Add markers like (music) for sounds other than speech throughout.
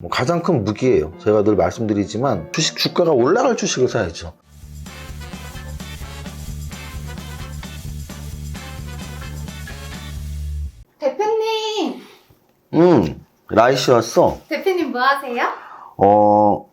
뭐 가장 큰 무기예요. 제가 늘 말씀드리지만 주식 주가가 올라갈 주식을 사야죠. 대표님! 음, 라이 씨 왔어. 대표님 뭐 하세요? 어,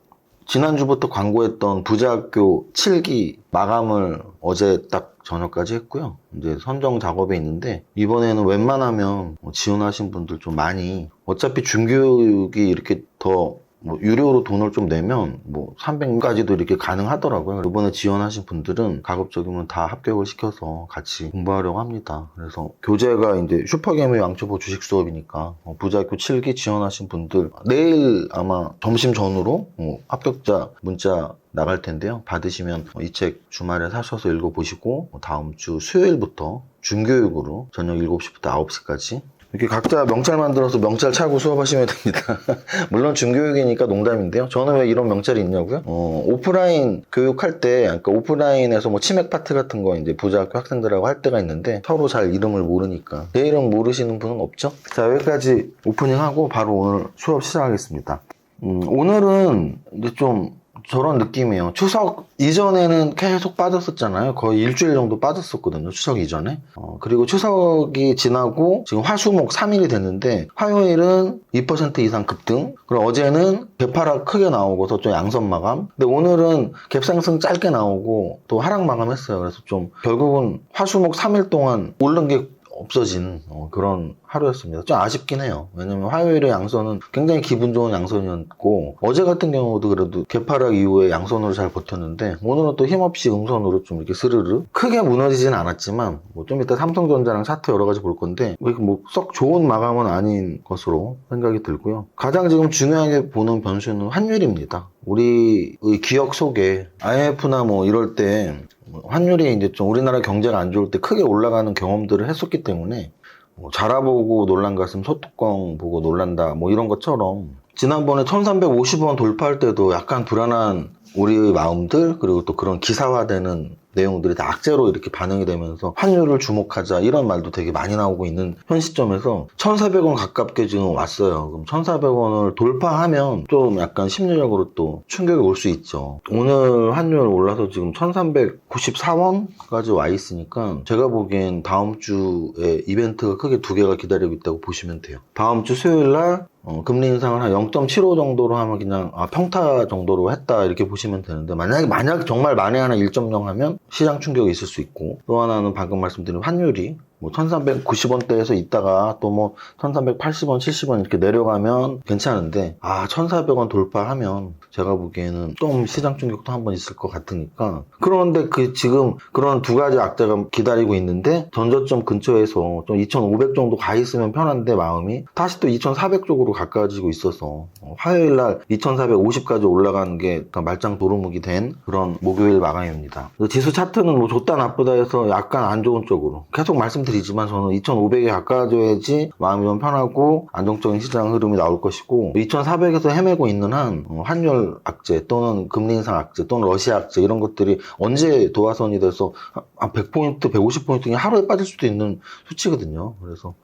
지난주부터 광고했던 부자학교 7기 마감을 어제 딱 저녁까지 했고요. 이제 선정 작업에 있는데, 이번에는 웬만하면 뭐 지원하신 분들 좀 많이, 어차피 중교육이 이렇게 더 뭐 유료로 돈을 좀 내면 뭐 300까지도 이렇게 가능하더라고요. 이번에 지원하신 분들은 가급적이면 다 합격을 시켜서 같이 공부하려고 합니다. 그래서 교재가 이제 슈퍼게임의 왕초보 주식 수업이니까 어, 부자학교 7기 지원하신 분들 내일 아마 점심 전후로 어, 합격자 문자 나갈 텐데요. 받으시면 이 책 주말에 사셔서 읽어보시고 어, 다음 주 수요일부터 중교육으로 저녁 7시부터 9시까지 이렇게 각자 명찰 만들어서 명찰 차고 수업하시면 됩니다. (laughs) 물론 중교육이니까 농담인데요. 저는 왜 이런 명찰이 있냐고요? 어, 오프라인 교육할 때, 그러니까 오프라인에서 뭐 치맥 파트 같은 거 이제 부자학교 학생들하고 할 때가 있는데 서로 잘 이름을 모르니까 제 이름 모르시는 분은 없죠? 자, 여기까지 오프닝하고 바로 오늘 수업 시작하겠습니다. 음, 오늘은 이제 좀 저런 느낌이에요. 추석 이전에는 계속 빠졌었잖아요. 거의 일주일 정도 빠졌었거든요. 추석 이전에. 어, 그리고 추석이 지나고 지금 화수목 3일이 됐는데 화요일은 2% 이상 급등. 그리고 어제는 개파락 크게 나오고 서 좀 양선 마감. 근데 오늘은 갭상승 짧게 나오고 또 하락 마감했어요. 그래서 좀 결국은 화수목 3일 동안 오른 게 없어진 어, 그런 하루였습니다. 좀 아쉽긴 해요. 왜냐면 화요일에 양선은 굉장히 기분 좋은 양선이었고 어제 같은 경우도 그래도 개파락 이후에 양선으로 잘 버텼는데 오늘은 또 힘없이 음선으로 좀 이렇게 스르르 크게 무너지진 않았지만 뭐 좀 이따 삼성전자랑 차트 여러 가지 볼 건데 뭐 썩 좋은 마감은 아닌 것으로 생각이 들고요. 가장 지금 중요하게 보는 변수는 환율입니다. 우리의 기억 속에 IMF나 뭐 이럴 때 환율이 이제 좀 우리나라 경제가 안 좋을 때 크게 올라가는 경험들을 했었기 때문에 뭐 자라 보고 놀란 가슴 소뚜껑 보고 놀란다 뭐 이런 것처럼 지난번에 1350원 돌파할 때도 약간 불안한 우리의 마음들 그리고 또 그런 기사화되는 내용들이 다 악재로 이렇게 반영이 되면서 환율을 주목하자 이런 말도 되게 많이 나오고 있는 현 시점에서 1,400원 가깝게 지금 왔어요. 그럼 1,400원을 돌파하면 좀 약간 심리적으로 또 충격이 올 수 있죠. 오늘 환율 올라서 지금 1,394원까지 와 있으니까 제가 보기엔 다음 주에 이벤트가 크게 두 개가 기다리고 있다고 보시면 돼요. 다음 주 수요일 날 어, 금리 인상을 한 0.75 정도로 하면 그냥 아, 평타 정도로 했다 이렇게 보시면 되는데 만약에 만약 정말 만에 하나 1.0 하면 시장 충격이 있을 수 있고 또 하나는 방금 말씀드린 환율이 뭐 1390원대에서 있다가 또 뭐 1380원, 70원 이렇게 내려가면 괜찮은데 아 1400원 돌파하면 제가 보기에는 좀 시장 충격도 한번 있을 것 같으니까 그런데 그 지금 그런 두 가지 악재가 기다리고 있는데 전저점 근처에서 좀 2500 정도 가 있으면 편한데 마음이 다시 또 2400 쪽으로 가까워지고 있어서 어, 화요일 날 2450까지 올라가는 게 말짱 도루묵이 된 그런 목요일 마감입니다. 지수 차트는 뭐 좋다 나쁘다 해서 약간 안 좋은 쪽으로 계속 말씀드리 지만 저는 2500에 가까워져야지 마음이 좀 편하고 안정적인 시장 흐름이 나올 것이고 2400에서 헤매고 있는 한 어, 환율 악재 또는 금리 인상 악재 또는 러시아 악재 이런 것들이 언제 도화선이 돼서 한 100포인트, 150포인트 하루에 빠질 수도 있는 수치거든요. 그래서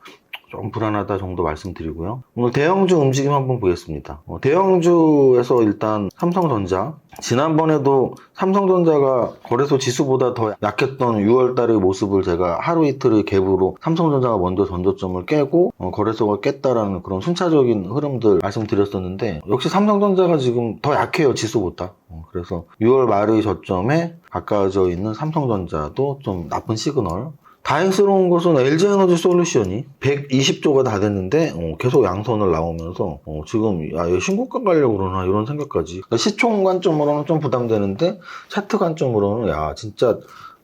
좀 불안하다 정도 말씀드리고요. 오늘 대형주 움직임 한번 보겠습니다. 어, 대형주에서 일단 삼성전자. 지난번에도 삼성전자가 거래소 지수보다 더 약했던 6월 달의 모습을 제가 하루 이틀의 갭으로 삼성전자가 먼저 전저점을 깨고 어, 거래소가 깼다라는 그런 순차적인 흐름들 말씀드렸었는데 역시 삼성전자가 지금 더 약해요 지수보다. 어, 그래서 6월 말의 저점에 가까워져 있는 삼성전자도 좀 나쁜 시그널 다행스러운 것은 LG에너지 솔루션이 120조가 다 됐는데 어, 계속 양선을 나오면서 어, 지금 야, 신고가 가려고 그러나 이런 생각까지 그러니까 시총 관점으로는 좀 부담되는데 차트 관점으로는 야 진짜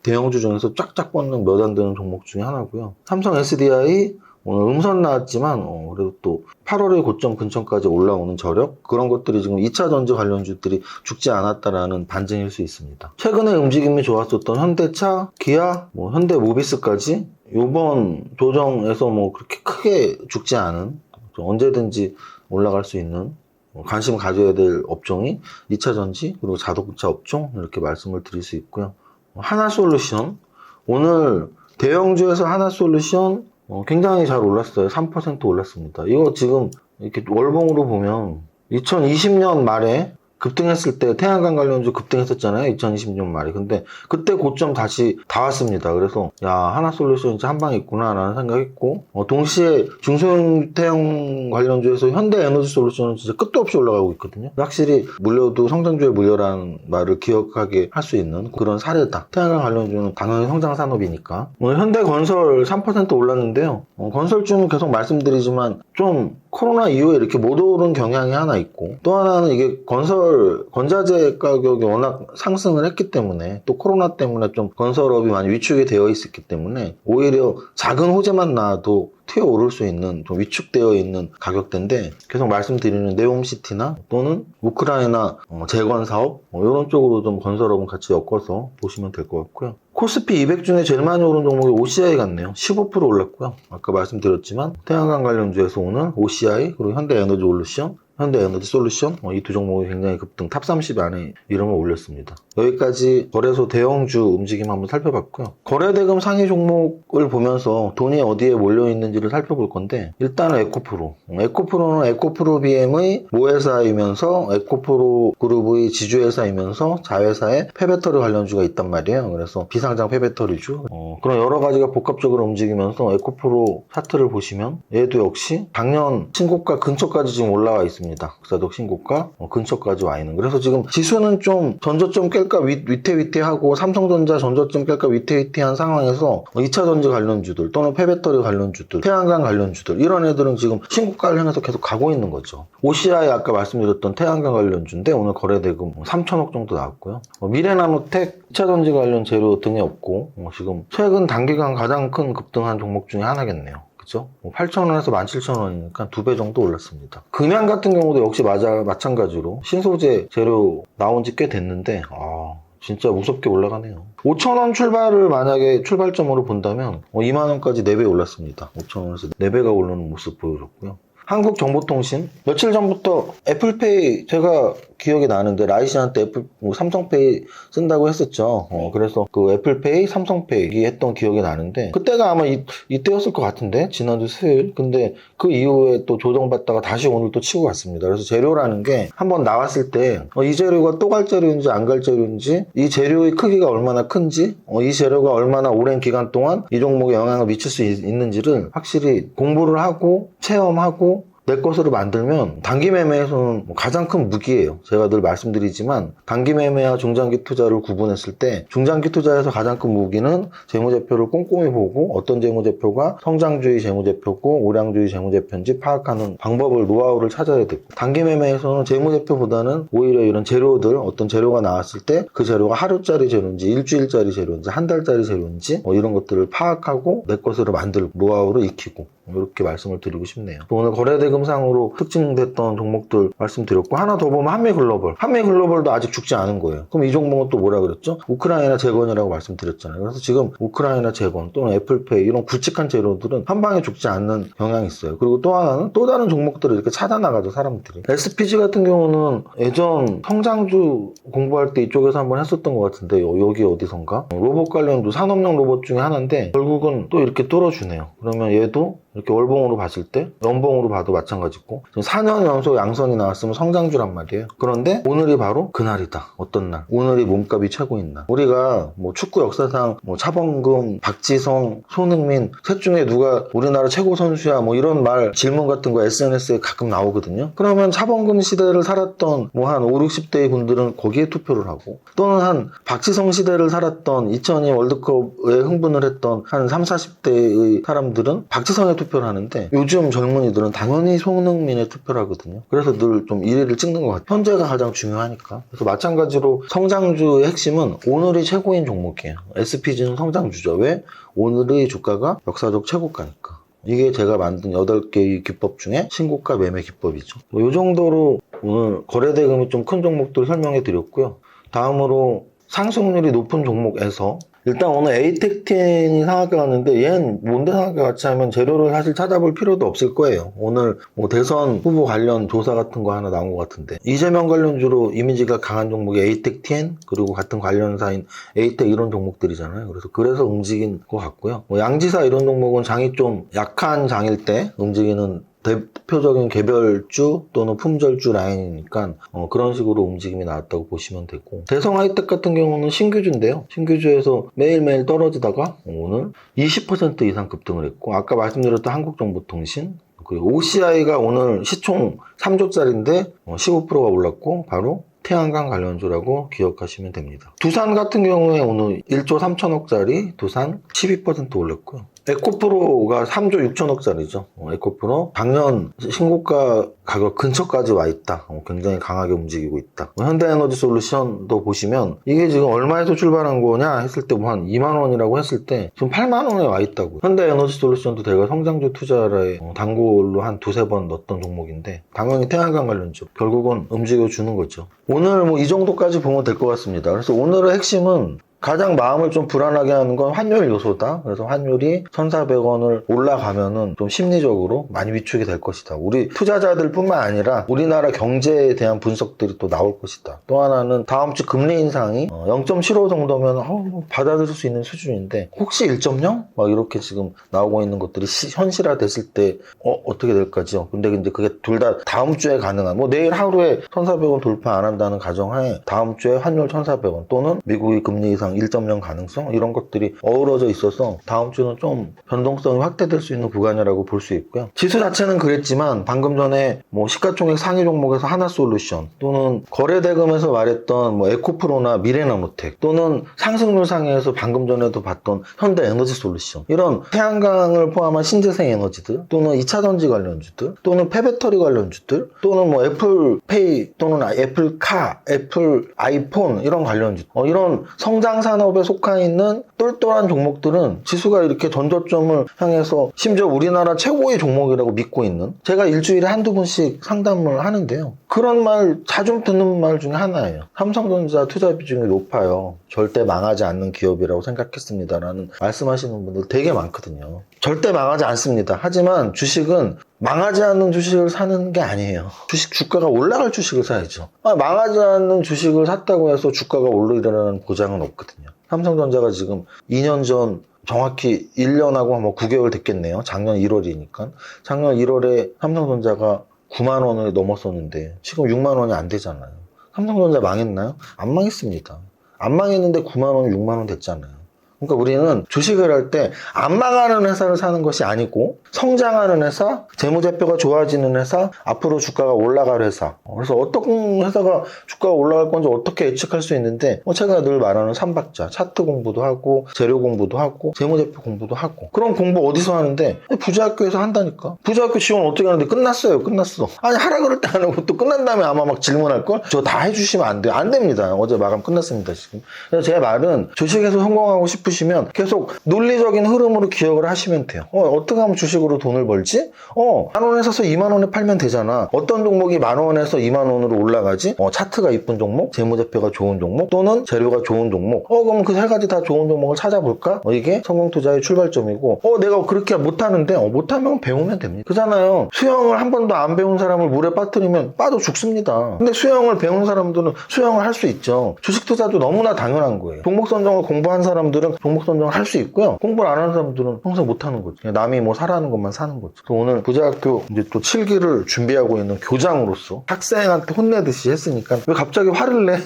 대형주 중에서 쫙쫙 뻗는 몇 안 되는 종목 중에 하나고요. 삼성 SDI 오늘 음선 나왔지만 어, 그래도 또 8월의 고점 근처까지 올라오는 저력 그런 것들이 지금 2차 전지 관련주들이 죽지 않았다라는 반증일 수 있습니다. 최근에 움직임이 좋았었던 현대차, 기아, 뭐 현대모비스까지 이번 조정에서 뭐 그렇게 크게 죽지 않은 좀 언제든지 올라갈 수 있는 뭐 관심 가져야 될 업종이 2차 전지 그리고 자동차 업종 이렇게 말씀을 드릴 수 있고요. 하나솔루션 오늘 대형주에서 하나솔루션 어, 굉장히 잘 올랐어요. 3% 올랐습니다. 이거 지금 이렇게 월봉으로 보면 2020년 말에 급등했을 때 태양광 관련주 급등했었잖아요. 2020년 말에. 근데 그때 고점 다시 다 왔습니다. 그래서 야 하나솔루션 진짜 한방 있구나라는 생각했고 어, 동시에 중소형 태양 관련주에서 현대에너지솔루션은 진짜 끝도 없이 올라가고 있거든요. 확실히 물려도 성장주의 물려라는 말을 기억하게 할 수 있는 그런 사례다. 태양광 관련주는 당연히 성장 산업이니까. 오늘 현대건설 3% 올랐는데요. 어, 건설주는 계속 말씀드리지만 좀 코로나 이후에 이렇게 못 오른 경향이 하나 있고 또 하나는 이게 건설 건자재 가격이 워낙 상승을 했기 때문에 또 코로나 때문에 좀 건설업이 많이 위축이 되어 있었기 때문에 오히려 작은 호재만 나와도 튀어 오를 수 있는 좀 위축되어 있는 가격대인데 계속 말씀드리는 네옴시티나 또는 우크라이나 어, 재건 사업 뭐 이런 쪽으로 좀 건설업은 같이 엮어서 보시면 될 것 같고요. 코스피 200 중에 제일 많이 오른 종목이 OCI 같네요. 15% 올랐고요. 아까 말씀드렸지만 태양광 관련주에서 오는 OCI 그리고 현대에너지솔루션 현대에너지 솔루션 어, 이두 종목이 굉장히 급등 탑 30 안에 이름을 올렸습니다. 여기까지 거래소 대형주 움직임 한번 살펴봤고요. 거래대금 상위 종목을 보면서 돈이 어디에 몰려 있는지를 살펴볼 건데 일단은 에코프로. 음, 에코프로는 에코프로 BM의 모회사이면서 에코프로 그룹의 지주회사이면서 자회사에 폐배터리 관련주가 있단 말이에요. 그래서 비상장 폐배터리주. 어, 그런 여러 가지가 복합적으로 움직이면서 에코프로 차트를 보시면 얘도 역시 작년 신고가 근처까지 지금 올라와 있습니다. 국사적 신고가 어, 근처까지 와 있는. 그래서 지금 지수는 좀 전저점 깰까 위, 위태위태하고 삼성전자 전저점 깰까 위태위태한 상황에서 2차 전지 관련주들 또는 폐배터리 관련주들, 태양광 관련주들 이런 애들은 지금 신고가를 향해서 계속 가고 있는 거죠. OCI 아까 말씀드렸던 태양광 관련주인데 오늘 거래대금 3천억 정도 나왔고요. 어, 미래나노텍 2차 전지 관련 재료 등이 없고 어, 지금 최근 단기간 가장 큰 급등한 종목 중에 하나겠네요. 그죠? 8,000원에서 17,000원이니까 두 배 정도 올랐습니다. 금양 같은 경우도 역시 맞아, 마찬가지로 신소재 재료 나온 지 꽤 됐는데, 아, 진짜 무섭게 올라가네요. 5,000원 출발을 만약에 출발점으로 본다면, 2만원까지 4배 올랐습니다. 5,000원에서 4배가 오르는 모습 보여줬고요. 한국정보통신 며칠 전부터 애플페이 제가 기억이 나는데 라이시한테 애플 뭐 삼성페이 쓴다고 했었죠. 어, 그래서 그 애플페이, 삼성페이 했던 기억이 나는데 그때가 아마 이, 이때였을 것 같은데 지난주 수요일. 근데 그 이후에 또 조정받다가 다시 오늘 또 치고 갔습니다. 그래서 재료라는 게 한번 나왔을 때이 재료가 또 갈 재료인지 안 갈 재료인지 이 재료의 크기가 얼마나 큰지 어, 이 재료가 얼마나 오랜 기간 동안 이 종목에 영향을 미칠 수 있, 있는지를 확실히 공부를 하고 체험하고 내 것으로 만들면 단기 매매에서는 뭐 가장 큰 무기예요. 제가 늘 말씀드리지만 단기 매매와 중장기 투자를 구분했을 때 중장기 투자에서 가장 큰 무기는 재무제표를 꼼꼼히 보고 어떤 재무제표가 성장주의 재무제표고 우량주의 재무제표인지 파악하는 방법을 노하우를 찾아야 되고 단기 매매에서는 재무제표보다는 오히려 이런 재료들 어떤 재료가 나왔을 때 그 재료가 하루짜리 재료인지 일주일짜리 재료인지 한 달짜리 재료인지 뭐 이런 것들을 파악하고 내 것으로 만들 노하우를 익히고 이렇게 말씀을 드리고 싶네요. 오늘 거래대금상으로 특징됐던 종목들 말씀드렸고 하나 더 보면 한미 글로벌. 한미 글로벌도 아직 죽지 않은 거예요. 그럼 이 종목은 또 뭐라 그랬죠? 우크라이나 재건이라고 말씀드렸잖아요. 그래서 지금 우크라이나 재건 또는 애플페이 이런 굵직한 재료들은 한 방에 죽지 않는 경향이 있어요. 그리고 또 하나는 또 다른 종목들을 이렇게 찾아나가죠 사람들이. SPG 같은 경우는 예전 성장주 공부할 때 이쪽에서 한번 했었던 것 같은데 요- 여기 어디선가 로봇 관련도 산업용 로봇 중에 하나인데 결국은 또 이렇게 뚫어주네요. 그러면 얘도 이렇게 월봉으로 봤을 때 연봉으로 봐도 마찬가지고 지금 4년 연속 양선이 나왔으면 성장주란 말이에요. 그런데 오늘이 바로 그날이다. 어떤 날? 오늘이 몸값이 최고인 날. 우리가 뭐 축구 역사상 뭐 차범근, 박지성, 손흥민 셋 중에 누가 우리나라 최고 선수야 뭐 이런 말 질문 같은 거 SNS에 가끔 나오거든요. 그러면 차범근 시대를 살았던 뭐 한 5, 60대의 분들은 거기에 투표를 하고 또는 한 박지성 시대를 살았던 2002 월드컵에 흥분을 했던 한 3, 40대의 사람들은 박지성에 투표 를 하는데 요즘 젊은이들은 당연히 손흥민에 투표를 하거든요. 그래서 늘 좀 1위를 찍는 것 같아요. 현재가 가장 중요하니까. 그래서 마찬가지로 성장주의 핵심은 오늘이 최고인 종목이에요. SPG는 성장주죠. 왜? 오늘의 주가가 역사적 최고가니까. 이게 제가 만든 8개의 기법 중에 신고가 매매 기법이죠. 뭐이 정도로 오늘 거래대금이 좀 큰 종목들 설명해 드렸고요. 다음으로 상승률이 높은 종목에서 일단 오늘 에이텍텐이 상하게 갔는데 얘는 뭔데 상하게 같이 하면 재료를 사실 찾아볼 필요도 없을 거예요. 오늘 뭐 대선 후보 관련 조사 같은 거 하나 나온 것 같은데 이재명 관련주로 이미지가 강한 종목이 에이텍텐 그리고 같은 관련사인 에이텍 이런 종목들이잖아요. 그래서 그래서 움직인 것 같고요. 뭐 양지사 이런 종목은 장이 좀 약한 장일 때 움직이는 대표적인 개별주 또는 품절주 라인이니까 어, 그런 식으로 움직임이 나왔다고 보시면 되고 대성 하이텍 같은 경우는 신규주인데요. 신규주에서 매일매일 떨어지다가 오늘 20% 이상 급등을 했고 아까 말씀드렸던 한국정보통신 그리고 OCI가 오늘 시총 3조짜리인데 15%가 올랐고 바로 태양광 관련주라고 기억하시면 됩니다. 두산 같은 경우에 오늘 1조 3천억짜리 두산 12% 올랐고요. 에코프로가 3조 6천억짜리죠. 어, 에코프로 작년 신고가 가격 근처까지 와 있다. 어, 굉장히 강하게 움직이고 있다. 뭐 현대에너지 솔루션도 보시면 이게 지금 얼마에서 출발한 거냐 했을 때 뭐 한 2만 원이라고 했을 때 지금 8만 원에 와 있다고. 현대에너지 솔루션도 제가 성장주 투자라에 어, 단골로 한 두세 번 넣었던 종목인데 당연히 태양광 관련주 결국은 움직여 주는 거죠. 오늘 뭐 이 정도까지 보면 될 것 같습니다. 그래서 오늘의 핵심은 가장 마음을 좀 불안하게 하는 건 환율 요소다. 그래서 환율이 1,400원을 올라가면은 좀 심리적으로 많이 위축이 될 것이다. 우리 투자자들 뿐만 아니라 우리나라 경제에 대한 분석들이 또 나올 것이다. 또 하나는 다음 주 금리 인상이 0.75 정도면 어, 받아들일 수 있는 수준인데 혹시 1.0? 막 이렇게 지금 나오고 있는 것들이 시- 현실화 됐을 때 어, 어떻게 될까죠? 근데 근데 그게 둘 다 다음 주에 가능한 뭐 내일 하루에 1,400원 돌파 안 한다는 가정하에 다음 주에 환율 1,400원 또는 미국의 금리 인상 1.0 가능성 이런 것들이 어우러져 있어서 다음 주는 좀 변동성이 확대될 수 있는 구간이라고 볼 수 있고요. 지수 자체는 그랬지만 방금 전에 뭐 시가총액 상위 종목에서 하나솔루션 또는 거래대금에서 말했던 뭐 에코프로나 미래나노텍 또는 상승률 상에서 방금 전에도 봤던 현대에너지솔루션 이런 태양광을 포함한 신재생 에너지들 또는 2차전지 관련주들 또는 폐배터리 관련주들 또는 뭐 애플페이 또는 애플카, 애플 아이폰 이런 관련주 어, 이런 성장 산업에 속해 있는 똘똘한 종목들은 지수가 이렇게 전저점을 향해서 심지어 우리나라 최고의 종목이라고 믿고 있는 제가 일주일에 한두 번씩 상담을 하는데요. 그런 말 자주 듣는 말 중에 하나예요. 삼성전자 투자 비중이 높아요. 절대 망하지 않는 기업이라고 생각했습니다라는 말씀하시는 분들 되게 많거든요. 절대 망하지 않습니다. 하지만 주식은 망하지 않는 주식을 사는 게 아니에요. 주식 주가가 올라갈 주식을 사야죠. 아, 망하지 않는 주식을 샀다고 해서 주가가 오르리라는 보장은 없거든요. 삼성전자가 지금 2년 전 정확히 1년하고 뭐 9개월 됐겠네요. 작년 1월이니까. 작년 1월에 삼성전자가 9만 원을 넘었었는데 지금 6만 원이 안 되잖아요. 삼성전자 망했나요? 안 망했습니다. 안 망했는데 9만 원, 6만 원 됐잖아요. 그러니까 우리는 주식을 할 때 안 망하는 회사를 사는 것이 아니고 성장하는 회사, 재무제표가 좋아지는 회사, 앞으로 주가가 올라갈 회사. 그래서 어떤 회사가 주가가 올라갈 건지 어떻게 예측할 수 있는데 뭐 제가 늘 말하는 삼박자, 차트 공부도 하고 재료 공부도 하고 재무제표 공부도 하고 그런 공부 어디서 하는데 부자학교에서 한다니까. 부자학교 지원 어떻게 하는데 끝났어요. 끝났어. 아니 하라 그럴 때 안 하고 또 끝난 다음에 아마 막 질문할 걸. 저 다 해주시면 안 돼요. 안 됩니다. 어제 마감 끝났습니다 지금. 그래서 제 말은 주식에서 성공하고 싶 으시면 계속 논리적인 흐름으로 기억을 하시면 돼요. 어, 어떻게 하면 주식으로 돈을 벌지? 어, 만 원에 사서 2만 원에 팔면 되잖아. 어떤 종목이 만 원에서 2만 원으로 올라가지? 어, 차트가 이쁜 종목, 재무제표가 좋은 종목, 또는 재료가 좋은 종목. 어, 그럼 그 세 가지 다 좋은 종목을 찾아볼까? 어, 이게 성공 투자의 출발점이고, 어, 내가 그렇게 못하는데, 어, 못하면 배우면 됩니다. 그잖아요. 수영을 한 번도 안 배운 사람을 물에 빠뜨리면 빠져 죽습니다. 근데 수영을 배운 사람들은 수영을 할 수 있죠. 주식 투자도 너무나 당연한 거예요. 종목 선정을 공부한 사람들은 종목 선정을 할 수 있고요. 공부를 안 하는 사람들은 평생 못 하는 거죠. 남이 뭐 사라는 것만 사는 거죠. 그래서 오늘 부자학교 이제 또 7기를 준비하고 있는 교장으로서 학생한테 혼내듯이 했으니까 왜 갑자기 화를 내?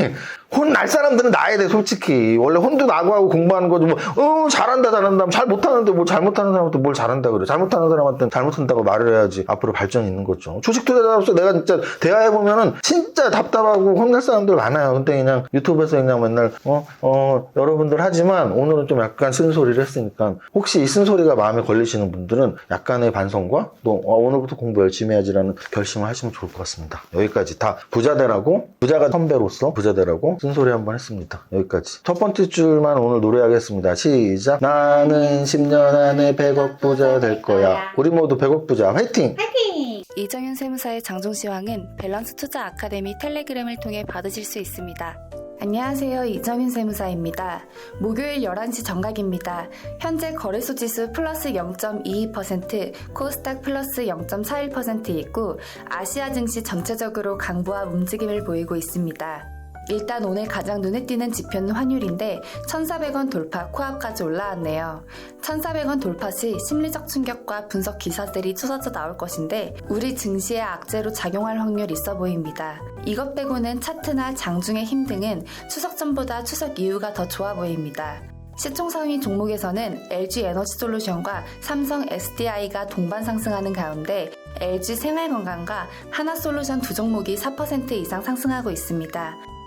혼 날 사람들은 나야 돼, 솔직히. 원래 혼도 나고 하고 공부하는 거지. 뭐, 어, 잘한다, 잘한다. 잘 못하는데 뭐 잘못하는 사람한테 뭘 잘한다 그래. 잘못하는 사람한테는 잘못한다고 말을 해야지 앞으로 발전이 있는 거죠. 주식 투자자로서 내가 진짜 대화해 보면은 진짜 답답하고 혼날 사람들 많아요. 근데 그냥 유튜브에서 그냥 맨날, 어, 어, 여러분들 하지만 오늘은 좀 약간 쓴소리를 했으니까 혹시 이 쓴소리가 마음에 걸리시는 분들은 약간의 반성과 또 어, 오늘부터 공부 열심히 해야지라는 결심을 하시면 좋을 것 같습니다. 여기까지 다 부자 되라고 부자가 선배로서 부자 되라고 쓴소리 한번 했습니다. 여기까지. 첫 번째 줄만 오늘 노래하겠습니다. 시작. 나는 10년 안에 100억 부자 될 거야. 우리 모두 100억 부자. 화이팅! 파이팅! 이정현 세무사의 장종 시황은 밸런스 투자 아카데미 텔레그램을 통해 받으실 수 있습니다. 안녕하세요. 이정윤 세무사입니다. 목요일 11시 정각입니다. 현재 거래소 지수 플러스 0.22%, 코스닥 플러스 0.41% 있고 아시아 증시 전체적으로 강보와 움직임을 보이고 있습니다. 일단 오늘 가장 눈에 띄는 지표는 환율인데 1,400원 돌파 코앞까지 올라왔네요. 1,400원 돌파 시 심리적 충격과 분석 기사들이 쏟아져 나올 것인데 우리 증시에 악재로 작용할 확률 있어 보입니다. 이것 빼고는 차트나 장중의 힘 등은 추석 전보다 추석 이후가 더 좋아 보입니다. 시총 상위 종목에서는 LG 에너지 솔루션과 삼성 SDI가 동반 상승하는 가운데 LG 생활건강과 하나솔루션 두 종목이 4% 이상 상승하고 있습니다.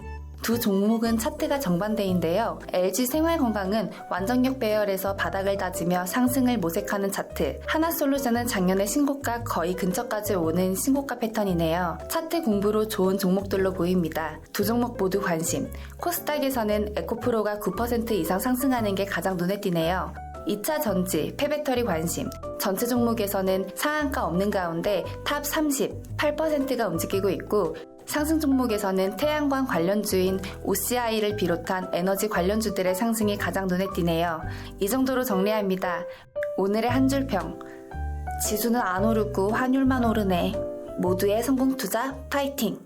두 종목은 차트가 정반대인데요. LG 생활건강은 완전력 배열에서 바닥을 다지며 상승을 모색하는 차트. 하나솔루션은 작년에 신고가 거의 근처까지 오는 신고가 패턴이네요. 차트 공부로 좋은 종목들로 보입니다. 두 종목 모두 관심. 코스닥에서는 에코프로가 9% 이상 상승하는 게 가장 눈에 띄네요. 2차 전지, 폐배터리 관심. 전체 종목에서는 상한가 없는 가운데 탑 30, 8%가 움직이고 있고 상승 종목에서는 태양광 관련주인 OCI를 비롯한 에너지 관련주들의 상승이 가장 눈에 띄네요. 이 정도로 정리합니다. 오늘의 한 줄 평. 지수는 안 오르고 환율만 오르네. 모두의 성공 투자 파이팅!